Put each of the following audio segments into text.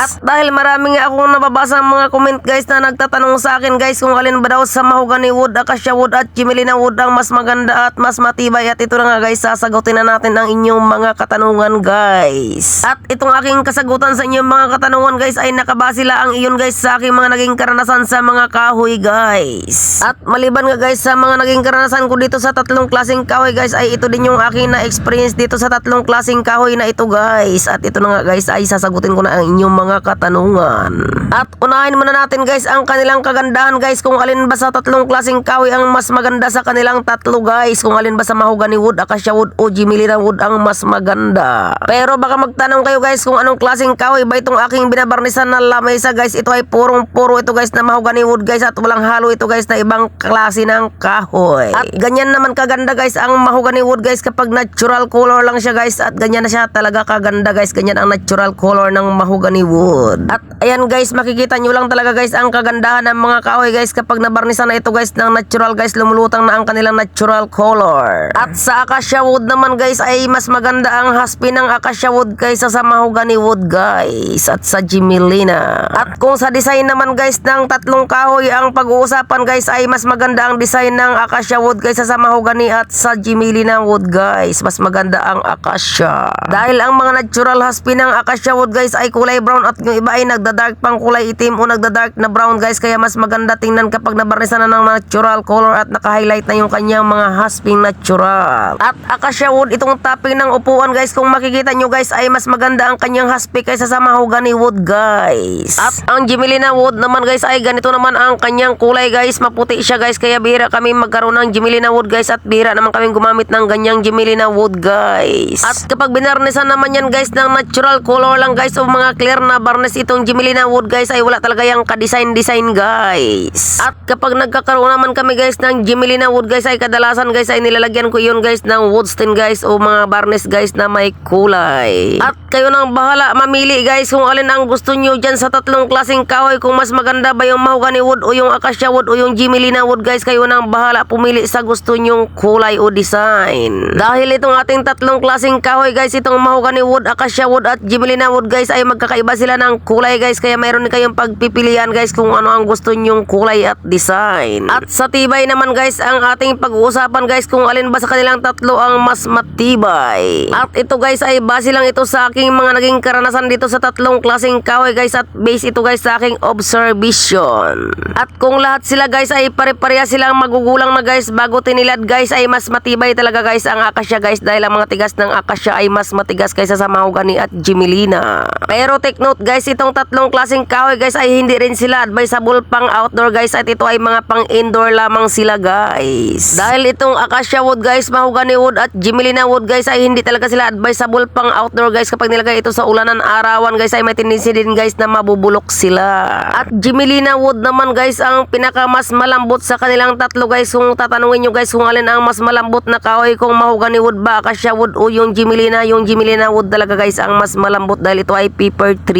At dahil marami nga akong nababasa ang mga comment guys na nagtatanong sa akin guys kung alin ba daw sa mahogany wood, acacia wood at chimelina wood ang mas maganda at mas matibay at ito na nga guys sasagutin na natin ang inyong mga katanungan guys. At itong aking kasagutan sa inyong mga katanungan guys ay nakabase lang iyon guys sa aking mga naging karanasan sa mga kahoy guys. At maliban nga guys sa mga naging karanasan ko dito sa tatlong klaseng kahoy guys ay ito din yung aking na-experience dito sa tatlong klaseng kahoy na ito guys. At ito na nga guys ay sasagutin ko na ang inyong mga katanungan. At unahin muna natin guys ang kanilang kagandahan guys kung alin ba sa tatlong klaseng kahoy ang mas maganda sa kanilang tatlo guys. Kung alin ba sa mahogany wood, acacia wood o jimilina wood ang mas maganda. Pero baka magtanong kayo guys kung anong klaseng kahoy ba itong aking binabarnisan na lamesa guys. Ito ay purong puro ito guys na mahogany wood guys at walang halo ito guys na ibang klase ng kahoy. At ganyan naman kaganda guys ang mahogany wood guys kapag natural color lang siya guys at ganyan na siya talaga kaganda guys. Ganyan ang natural color ng mahogany wood. At ayan guys makikita nyo lang talaga guys ang kagandahan ng mga kahoy guys kapag nabarnisan na ito guys ng natural guys lumulutang na ang kanilang natural color. At sa acacia wood naman guys ay mas maganda ang haspi ng acacia wood kaysa sa mahogany wood guys at sa Jimelina. At kung sa design naman guys ng tatlong kahoy ang pag-uusapan guys ay mas maganda ang design ng acacia wood kaysa sa mahogany at sa Jimelina wood guys. Mas maganda ang acacia. Dahil ang mga natural haspi ng acacia wood guys ay kulay brown at yung iba ay nagda-dark pang kulay itim o nagda-dark na brown guys kaya mas maganda tingnan kapag nabarnisan na ng natural color at naka-highlight na yung kanyang mga hasping natural. At acacia wood itong topping ng upuan guys kung makikita nyo guys ay mas maganda ang kanyang haspi kaysa sa mahogany wood guys. At ang Jimelina wood naman guys ay ganito naman ang kanyang kulay guys maputi siya guys kaya bihira kami magkaroon ng Jimelina wood guys at bihira naman kami gumamit ng ganyang Jimelina wood guys. At kapag binarnisan naman yan guys ng natural color lang guys o mga clear na varnish itong Jimelina wood guys ay wala talaga yung ka-design-design guys. At kapag nagkakaroon naman kami guys ng Jimelina wood guys ay kadalasan guys ay nilalagyan ko yun guys ng wood stain guys o mga varnish guys na may kulay. At kayo nang bahala mamili guys kung alin ang gusto nyo dyan sa tatlong klaseng kahoy kung mas maganda ba yung mahogany wood o yung acacia wood o yung Jimelina wood guys kayo nang bahala pumili sa gusto nyong kulay o design. Dahil itong ating tatlong klaseng kahoy guys itong mahogany wood, acacia wood at Jimelina wood guys ay magkakaiba sila ng kulay guys kaya mayroon kayong pagpipilian guys kung ano ang gusto nyong kulay at design. At sa tibay naman guys ang ating pag-uusapan guys kung alin ba sa kanilang tatlo ang mas matibay. At ito guys ay base lang ito sa aking mga naging karanasan dito sa tatlong klaseng kahoy guys at base ito guys sa aking observation. At kung lahat sila guys ay pare-pareha silang magugulang na guys bago tinilad guys ay mas matibay talaga guys ang acacia guys dahil ang mga tigas ng acacia ay mas matigas kaysa sa mahogany at Jimelina. Pero take note guys itong tatlong klaseng kahoy guys ay hindi rin sila advisable pang outdoor guys at ito ay mga pang indoor lamang sila guys. Dahil itong acacia wood guys, mahogany wood at Jimelina wood guys ay hindi talaga sila advisable pang outdoor guys kapag nilagay ito sa ulanan arawan guys ay may tendency din guys na mabubulok sila. At Jimelina wood naman guys ang pinaka mas malambot sa kanilang tatlo guys kung tatanungin nyo guys kung alin ang mas malambot na kahoy kung mahogany wood ba, acacia wood o yung Jimelina, yung Jimelina wood talaga guys ang mas malambot dahil ito ay paper tree.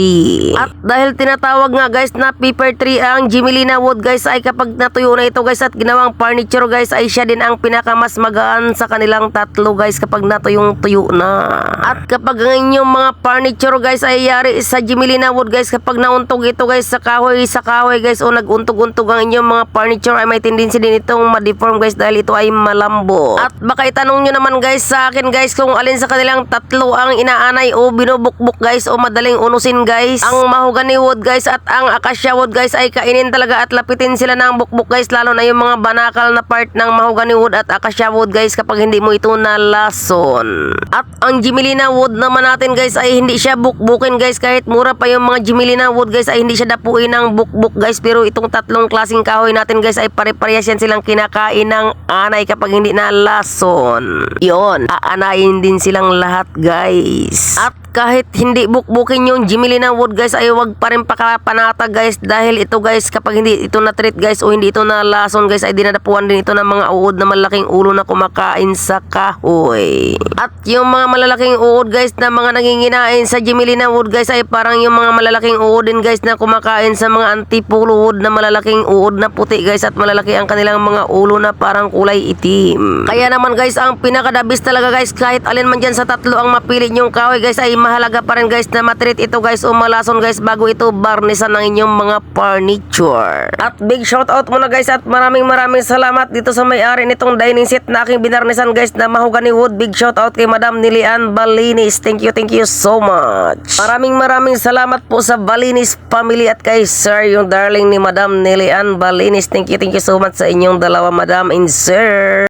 At dahil tinatawag nga guys na paper tree ang Jimelina wood guys ay kapag natuyo na ito guys at ginawang furniture guys ay siya din ang pinaka mas magaan sa kanilang tatlo guys kapag natuyong tuyo na. At kapag ang inyong mga furniture guys ay yari sa Jimelina wood guys kapag nauntog ito guys sa kahoy sa kahoy guys o naguntog-untog ang inyong mga furniture ay may tendency din itong ma-deform guys dahil ito ay malambot. At baka itanong nyo naman guys sa akin guys kung alin sa kanilang tatlo ang inaanay o binubukbuk guys o madaling unusin guys. Ang mahogany wood guys at ang acacia wood guys ay kainin talaga at lapitin sila ng bukbuk guys lalo na yung mga banakal na part ng mahogany wood at acacia wood guys kapag hindi mo ito nalason. At ang Jimelina wood naman natin guys ay hindi siya bukbukin guys kahit mura pa yung mga Jimelina wood guys ay hindi siya dapuin ng bukbuk guys pero itong tatlong klaseng kahoy natin guys ay pare-parehas yan silang kinakain ng anay kapag hindi nalason. Yon, aanayin din silang lahat guys. At kahit hindi bukbukin yung Jimelina wood guys ay wag pa rin pakalapanata guys dahil ito guys kapag hindi ito na treat guys o hindi ito na lason guys ay dinadapuan din ito ng mga uod na malaking ulo na kumakain sa kahoy. At yung mga malalaking uod guys na mga nanginginain sa Jimelina wood guys ay parang yung mga malalaking uod din guys na kumakain sa mga antipulo wood na malalaking uod na puti guys at malalaki ang kanilang mga ulo na parang kulay itim. Kaya naman guys ang pinakadabis talaga guys kahit alin man dyan sa tatlo ang mapili nyong kahoy guys ay mahalaga pa rin guys na matreat ito guys o guys bago ito barnisan ng inyong mga furniture. At big shout out muna guys at maraming maraming salamat dito sa may-ari nitong dining set na aking binarnisan guys na mahogany wood. Big shout out kay Madam Nilian Balinis. Thank you, thank you so much. Maraming maraming salamat po sa Balinis family at kay Sir yung darling ni Madam Nilian Balinis. Thank you, thank you so much sa inyong dalawa Madam and Sir.